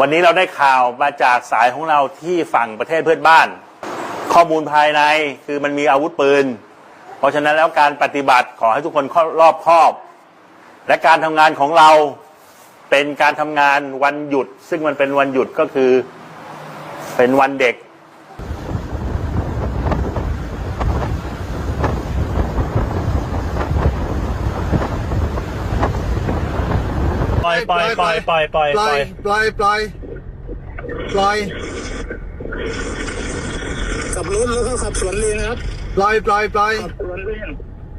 วันนี้เราได้ข่าวมาจากสายของเราที่ฝั่งประเทศเพื่อนบ้าน ข้อมูลภายในคือมันมีอาวุธปืน เพราะฉะนั้นแล้วการปฏิบัติขอให้ทุกคนรอบคอบ และการทำงานของเราเป็นการทำงานวันหยุด ซึ่งมันเป็นวันหยุดก็คือเป็นวันเด็ก ล่อยปล่อยปล่อยปล่อยปล่อยปล่อยปล่อยปล่อยปล่อยขับรถแล้วก็ขับสวนเลนนะครับปล่อยปล่อยปล่อยขับสวนเลน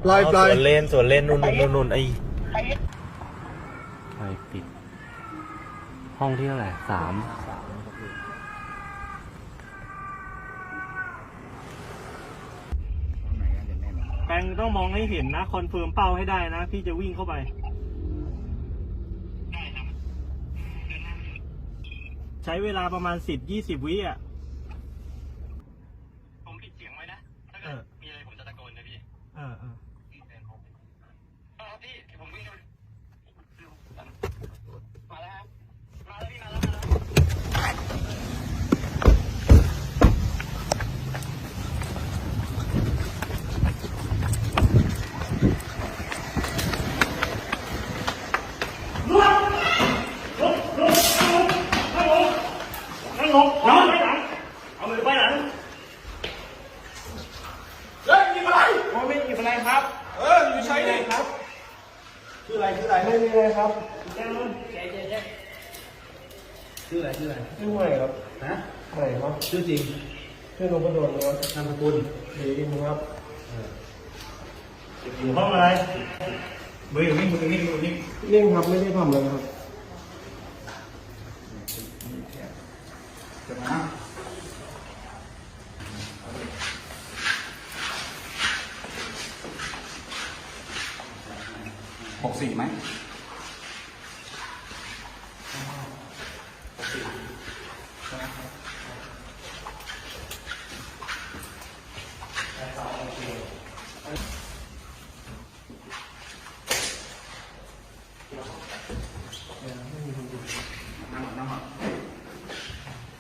ปล่อยปล่อยส่วนเลนส่วนเลนนู่นนู่นนู่นนู่นไอ้ไฟปิด ห้องที่เท่าไหร่สามแปงต้องมองให้เห็นนะ คอนเฟิร์มเป้าให้ได้นะ พี่จะวิ่งเข้าไป ใช้เวลาประมาณสิบยี่สิบวิอะ ผมปิดเสียงไว้นะ ถ้าเกิดมีอะไรผมจะตะโกนนะพี่ เออเออ เออพี่ผมวิ่งมาแล้วครับมาแล้วพี่มาแล้วมาแล้ว นั่งลงนอนไปหลัง เอามือไปหลัง เฮ้ยยิงอะไร โอ้ไม่มีอะไรครับ เอออยู่ใช้ดิ ครับ ชื่ออะไรชื่ออะไรไม่มีเลยครับ แจ้งเลยแจ้งแจ้งแจ้ง ชื่ออะไรชื่ออะไรชื่อใหม่ครับนะใหม่ครับชื่อจริงชื่อนพดลครับนามสกุลดีอินครับอยู่ห้องอะไรมืออยู่นี่มือนี่มือนี่เร่งครับไม่ได้ทำเลยครับหกสี่ไหม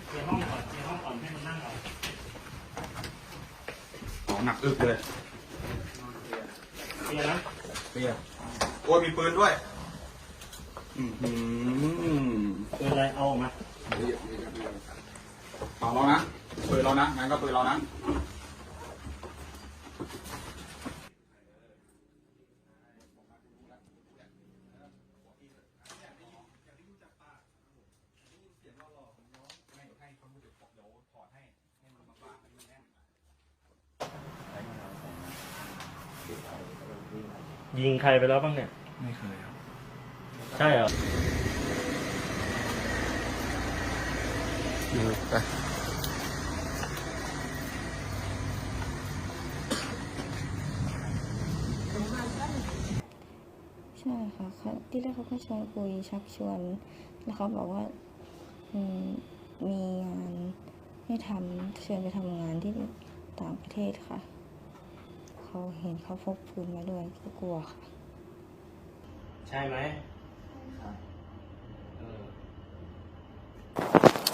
เคลียร์ห้องก่อนเคลียร์ห้องก่อนให้มันนั่งก่อนอ๋อหนักอึกเลยเคลียร์นะเปียโอ้ยมีปืนด้วยอืมอืมเป็นอะไรเอาออกมาเอาเรานะปืนเรานะงั้นก็ปืนเรานะ ยิงใครไปแล้วบ้างเนี่ย ไม่เคยครับ ใช่เหรอใช่ค่ะเขาที่แรกเขาก็ชวนคุยชักชวน แล้วเขาบอกว่าอืมมีงานให้ทำเชิญไปทำงานที่ต่างประเทศค่ะ เขาเห็นเขาพกปืนมาด้วยก็กลัวค่ะ ใช่ไหม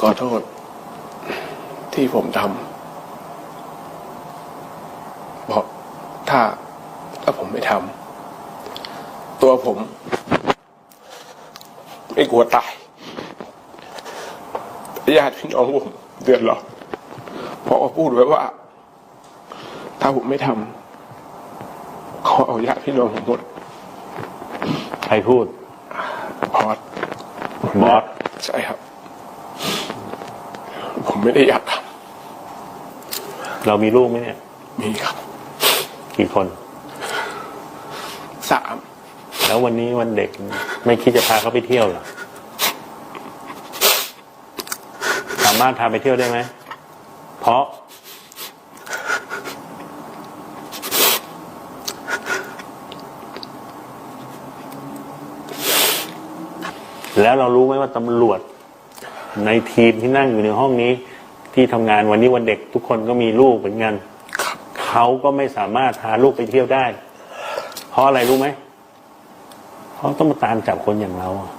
ขอโทษ ที่ผมทำเพราะถ้าถ้าผมไม่ทำตัวผม ไม่กลัวตายญาติพี่น้องผมเดือดร้อนเพราะว่าพูดไว้ว่า ถ้าผมไม่ทำ เขาเอาญาติพี่น้องผมหมดใครพูดพอดบอสใช่ครับ ผมไม่ได้อยากทเรามีลูกไหมเนี่ยำมีครับ กี่คนสามแล้ววันนี้วันเด็กไม่คิดจะพาเขาไปเที่ยวเหรอสามารถพาไปเที่ยวได้ไหม เพราะ แล้วเรารู้ไหมว่าตำรวจ ในทีมที่นั่งอยู่ในห้องนี้ ที่ทำงานวันนี้วันเด็กทุกคนก็มีลูกเหมือนกันเขาก็ไม่สามารถพาลูกไปเที่ยวได้ เพราะอะไรรู้ไหมเขาต้องมาตามจับคนอย่างเราอะ